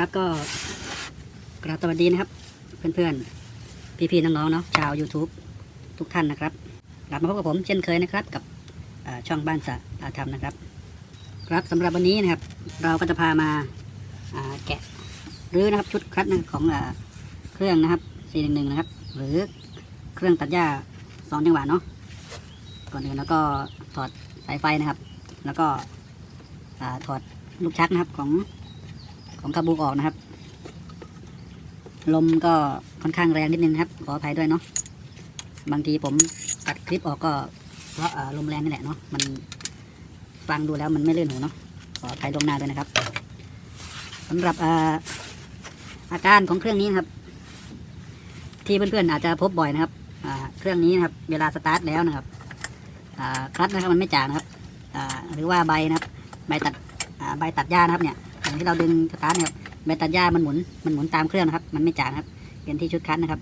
ครับก็กราบสวัสดีนะครับ เพื่อนๆ พี่ๆน้องๆเนาะชาว YouTube ทุกท่านนะครับกลับมาพบกับผมเช่นเคยนะครับ กับช่องบ้านสะพาธรรมนะครับ ครับสำหรับวันนี้นะครับ เราก็จะพามาแกะหรือนะครับชุดคัดนะของเครื่องนะครับ 411 นะครับ หรือเครื่องตัดหญ้าสองจังหวะเนาะก่อนอื่นแล้วก็ถอดสายไฟนะครับ แล้วก็ถอดลูกชักนะครับของ ของคาบูออกนะครับ ลมก็ค่อนข้างแรงนิดนึงครับ ขออภัยด้วยเนาะบางทีผมตัดคลิปออกก็เพราะลมแรงนี่แหละเนาะมันฟังดูแล้วมันไม่เลื่อนหูเนาะขออภัยลงหน้าด้วยนะครับสำหรับออาการของเครื่องนี้นะครับ ที่เพื่อนๆอาจจะพบบ่อยนะครับเครื่องนี้นะครับ เวลาสตาร์ทแล้วนะครับคลัตช์นะครับมันไม่จ่างนะครับหรือว่าใบนะครับ ใบตัดใบตัดหญ้านะครับเนี่ย ที่เราดึงสตาร์ทเนี่ยใบตัดหญ้ามันหมุนมันหมุนตามเครื่องนะครับ มันไม่จ่างนะครับเป็นที่ชุดคัดนะครับ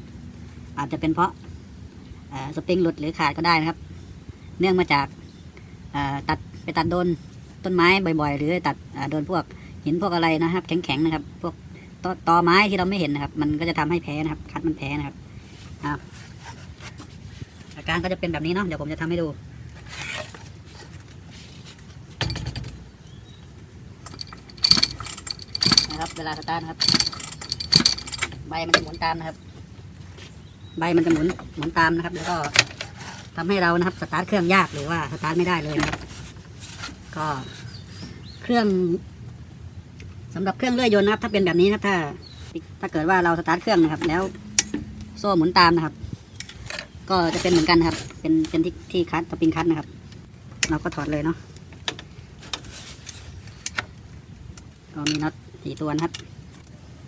อาจจะเป็นเพราะสปริงหลุดหรือขาดก็ได้นะครับ เนื่องมาจากตัดไปตัดโดนต้นไม้บ่อยๆ หรือตัดโดนพวกหินพวกอะไรนะครับ แข็งๆนะครับ พวกตอตอไม้ที่เราไม่เห็นนะครับ มันก็จะทำให้แพ้นะครับ คัดมันแพ้นะครับอาวอาการก็จะเป็นแบบนี้เนาะเดี๋ยวผมจะทำให้ดู นะครับ เวลาสตาร์ทนะครับ ใบมันจะหมุนตามนะครับ ใบมันจะหมุนหมุนตามนะครับ แล้วก็ทำให้เรานะครับสตาร์ทเครื่องยากหรือว่าสตาร์ทไม่ได้เลยนะครับ ก็เครื่องสำหรับเครื่องเลื่อยยนต์นะครับ ถ้าเป็นแบบนี้นะครับถ้า ถ้าเกิดว่าเราสตาร์ทเครื่องนะครับ แล้วโซ่หมุนตามนะครับ ก็จะเป็นเหมือนกันครับ เป็นเป็นที่ที่คัดสปริงคัดนะครับ เราก็ถอดเลยเนาะก็มีน็อต สี่ตัวนะครับ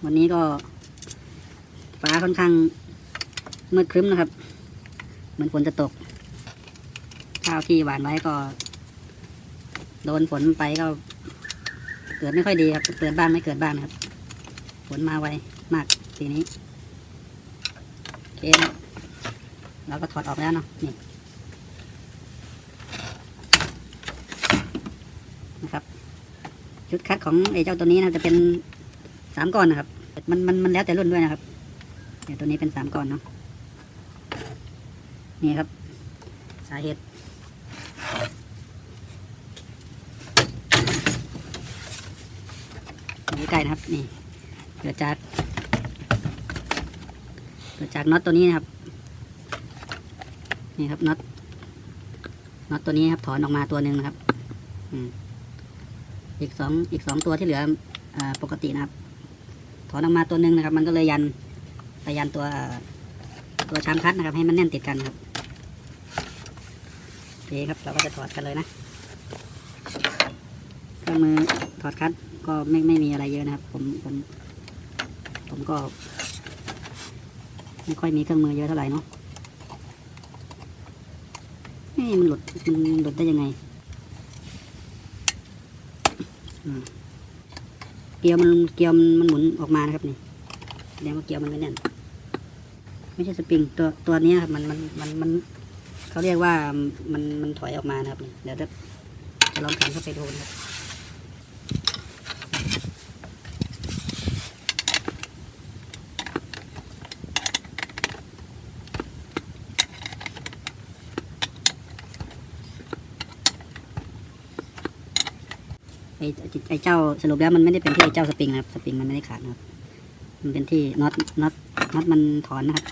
วันนี้ก็ฟ้าค่อนข้างมืดครึ้มนะครับ เหมือนฝนจะตก ข้าวที่หวานไว้ก็ โดนฝนไปก็ เกิดไม่ค่อยดีครับ เกิดบ้างไม่เกิดบ้านครับ ฝนมาไวมากทีนี้ โอเคเราก็ถอดออกแล้วเนาะนี่นะครับ ชุดคัดของไอ้เจ้าตัวนี้นะจะเป็นสามก้อนนะครับ มันมันมันแล้วแต่รุ่นด้วยนะครับเดี๋ยวตัวนี้เป็นสามก้อนเนาะนี่ครับ สาเหตุใกล้นะครับนี่เกิดจากเกิดจากน็อตตัวนี้นะครับ นี่ครับน็อตน็อตตัวนี้ครับถอนออกมาตัวหนึ่งนะครับ อืม อีกสองอีกสองตัวที่เหลืออปกตินะครับ ถอนออกมาตัวหนึ่งนะครับ มันก็เลยยันไปยันตัวตัวชามคัดนะครับ ให้มันแน่นติดกันครับโอเคครับเราก็จะถอดกันเลยนะเครื่องมือถอดคัดก็ไม่ไม่มีอะไรเยอะนะครับ ผมผมผมก็ไม่ค่อยมีเครื่องมือเยอะเท่าไหร่เนาะนี่มันหลุดมันหลุดได้ยังไง เกลียวมันเกลียวมันหมุนออกมานะครับนี่แสดงว่าเกลียวมันไม่แน่นไม่ใช่สปริงตัวตัวนี้ครับมันมันมันมันเขาเรียกว่ามันมันถอยออกมานะครับเดี๋ยวจะจะลองขันเข้าไปดูนะครับ ไอ้ไอเจ้าสรุปแล้วมันไม่ได้เป็นที่ไอ้เจ้าสปริงนะครับสปริงมันไม่ได้ขาดนะครับ มันเป็นที่น็อตน็อตน็อตมันถอนนะครับ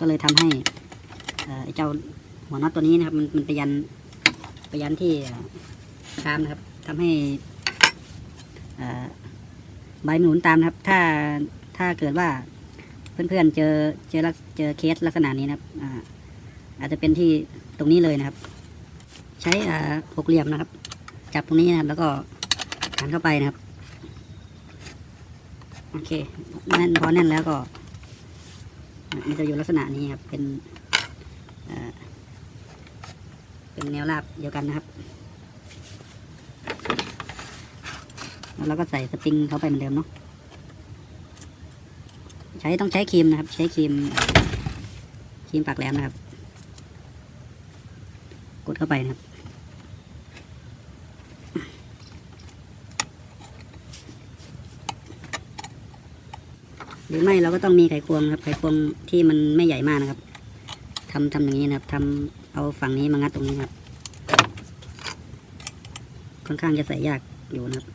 ก็เลยทำให้อ่อไอ้เจ้าหัวน็อตตัวนี้นะครับ มันมันไปยันไปยันที่ชามนะครับทำให้ใบมันหมุนตามนะครับ ถ้าถ้าเกิดว่าเพื่อนๆเจอเจอเจอเคสลักษณะนี้นะครับออาจจะเป็นที่ตรงนี้เลยนะครับ ใช้หกเหลี่ยมนะครับ จับตรงนี้นะครับ แล้วก็หันเข้าไปนะครับ โอเคแน่นพอแน่นแล้วก็ มันจะอยู่ลักษณะนี้ครับ เป็นเป็นแนวราบเดียวกันนะครับ แล้วก็ใส่สปริงเข้าไปเหมือนเดิมเนาะใช้ต้องใช้ครีมนะครับ ใช้ครีมครีมปากแหลมนะครับ กดเข้าไปนะครับ หรือไม่เราก็ต้องมีไขควงครับไขควงที่มันไม่ใหญ่มากนะครับทำทำอย่างนี้นะครับทำเอาฝั่งนี้มางัดตรงนี้ครับ ค่อนข้างจะใส่ยากอยู่นะครับ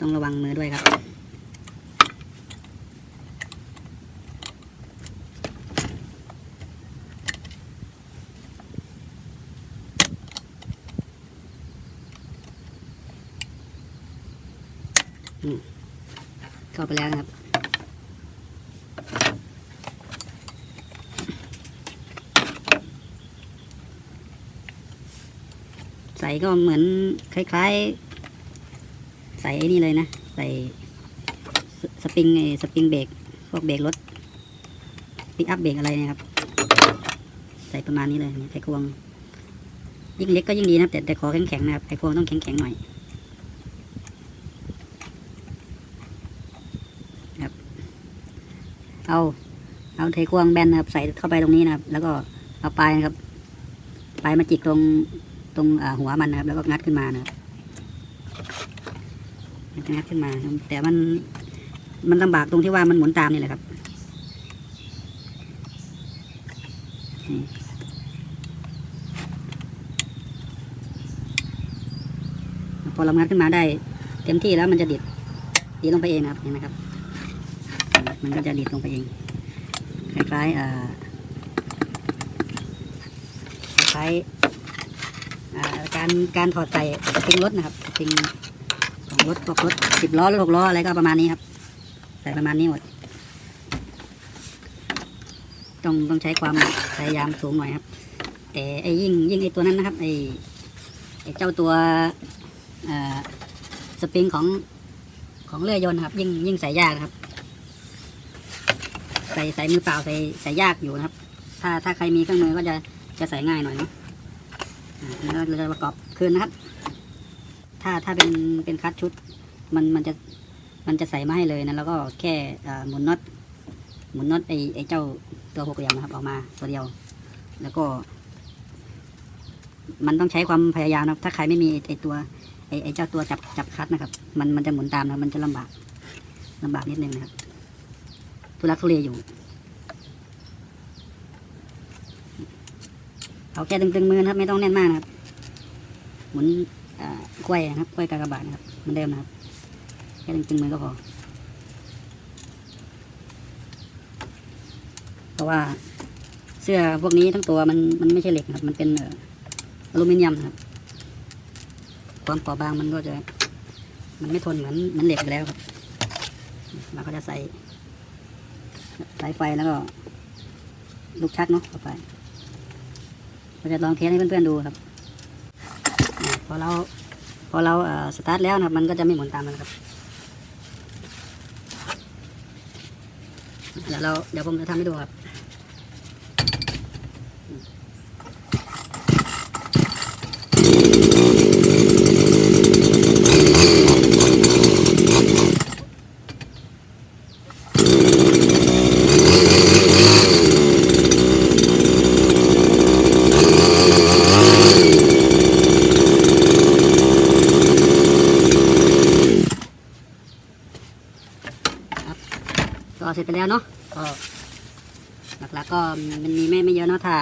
ต้องระวังมือด้วยครับ เข้าไปแล้วนะครับ ใส่ก็เหมือนคล้ายๆ ใส่ไอ้นี่เลยนะ ใส่สปริงไอ้สปริงเบรกพวกเบรกรถปิกอัพเบรกอะไรนะครับ ใส่ประมาณนี้เลยไขควง ยิ่งเล็กก็ยิ่งดีนะแต่แต่ขอแข็งๆนะครับไขควงต้องแข็งๆหน่อย เอาเอาไขควงแบนนะครับ ใส่เข้าไปตรงนี้นะครับ แล้วก็เอาปลายนะครับปลายมาจิกตรงตรงหัวมันนะครับ แล้วก็งัดขึ้นมานะครับมันจะงัดขึ้นมาแต่มันมันลำบากตรงที่ว่ามันหมุนตามนี่แหละครับพอเรางัดขึ้นมาได้ เต็มที่แล้วมันจะดิดดิดลงไปเองนะครับเห็นไหมครับ มันก็จะดิดลงไปเอง คล้ายๆอ่อคล้ายการการถอดใส่สปริงรถนะครับสปริงของรถพวกรถสิบล้อหรถหกล้ออะไรก็ประมาณนี้ครับ ใส่ประมาณนี้หมด ต้องต้องใช้ความพยายามสูงหน่อยครับ แต่ไอ้ยิ่งยิ่งไอ้ตัวนั้นนะครับไอ้ไอ้เจ้าตัวสปริงของของเรือยยนต์นะครับ ยิ่งยิ่งใส่ยากนะครับ ใส่ใส่มือเปล่าใส่ใส่ยากอยู่นะครับ ถ้าถ้าใครมีเครื่องมือก็จะจะใส่ง่ายหน่อยเนาะแล้วเราจะประกอบคืนนะครับ ถ้าถ้าเป็นเป็นคัดชุด มันมันจะมันจะใส่มาให้เลยนะแล้วก็แค่หมุนน็อตหมุนน็อตไอไอเจ้าตัวหกเหลี่ยมนะครับออกมาตัวเดียว แล้วก็ มันต้องใช้ความพยายามนะครับถ้าใครไม่มีไอตัวไอไอเจ้าตัวจับจับคัดนะครับ มันมันจะหมุนตามนะมันจะลำบากลำบากนิดนึงนะครับ ทุลักทุเลอยู่เอาแค่ตึงๆมือนะครับ ไม่ต้องแน่นมากนะครับหมุนอ่ากล้วยนะครับกล้วยกากบาทนะครับเหมือนเดิมนะครับ แค่ตึงๆมือก็พอเพราะว่าเสื้อพวกนี้ทั้งตัวมันมันไม่ใช่เหล็กครับ มันเป็นอลูมิเนียมครับ ความเปราะบางมันก็จะ มันไม่ทนเหมือนเหมือนเหล็กแล้วครับเราก็จะใส่ สายไฟแล้วก็ ลูกชักเนาะเข้าไปเราจะลองเทสให้เพื่อนๆดูครับพอเราพอเราสตาร์ทแล้วนะครับ มันก็จะไม่หมุนตามมันครับเดี๋ยวเราเดี๋ยวผมจะทำให้ดูครับ ไปแล้วเนาะก็หลักๆก็มันมีไม่ไม่เยอะเนาะถ้า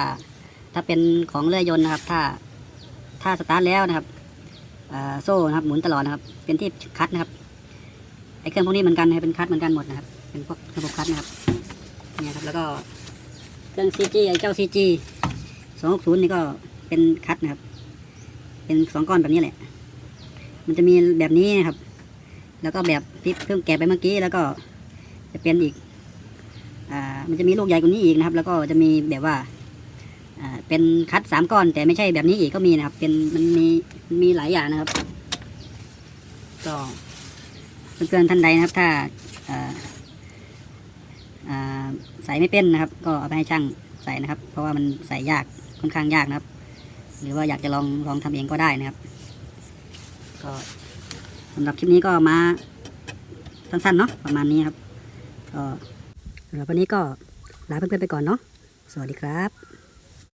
ถ้าเป็นของเรือยนต์นะครับ ถ้า ถ้าสตาร์ทแล้วนะครับอ่าโซ่นะครับหมุนตลอดนะครับ เป็นที่คัดนะครับไอ้เครื่องพวกนี้เหมือนกันนะครับเป็นคัดเหมือนกันหมดนะครับ เป็นพวกระบบคัดนะครับเนี่ยครับแล้วก็เครื่อง CG ไอ้เจ้า CG สองหกศูนย์นี่ก็เป็นคัดนะครับ เป็นสองก้อนแบบนี้แหละ มันจะมีแบบนี้นะครับ แล้วก็แบบที่เพิ่งแกะไปเมื่อกี้แล้วก็จะเป็นอีกอ่า มันจะมีลูกใหญ่กว่านี้อีกนะครับ แล้วก็จะมีแบบว่าเป็นคัดสามก้อน แต่ไม่ใช่แบบนี้อีกก็มีนะครับ เป็นมันมีมีหลายอย่างนะครับ ก็เพื่อนๆท่านใดนะครับ ถ้าอ่าอ่าใส่ไม่เป็นนะครับ ก็เอาไปให้ช่างใส่นะครับ เพราะว่ามันใส่ยากค่อนข้างยากนะครับ หรือว่าอยากจะลองลองทำเองก็ได้นะครับ ก็สำหรับคลิปนี้ก็มาสั้นๆเนาะประมาณนี้ครับ ก็ สำหรับวันนี้ก็ลาเพื่อนๆไปก่อนเนาะสวัสดีครับ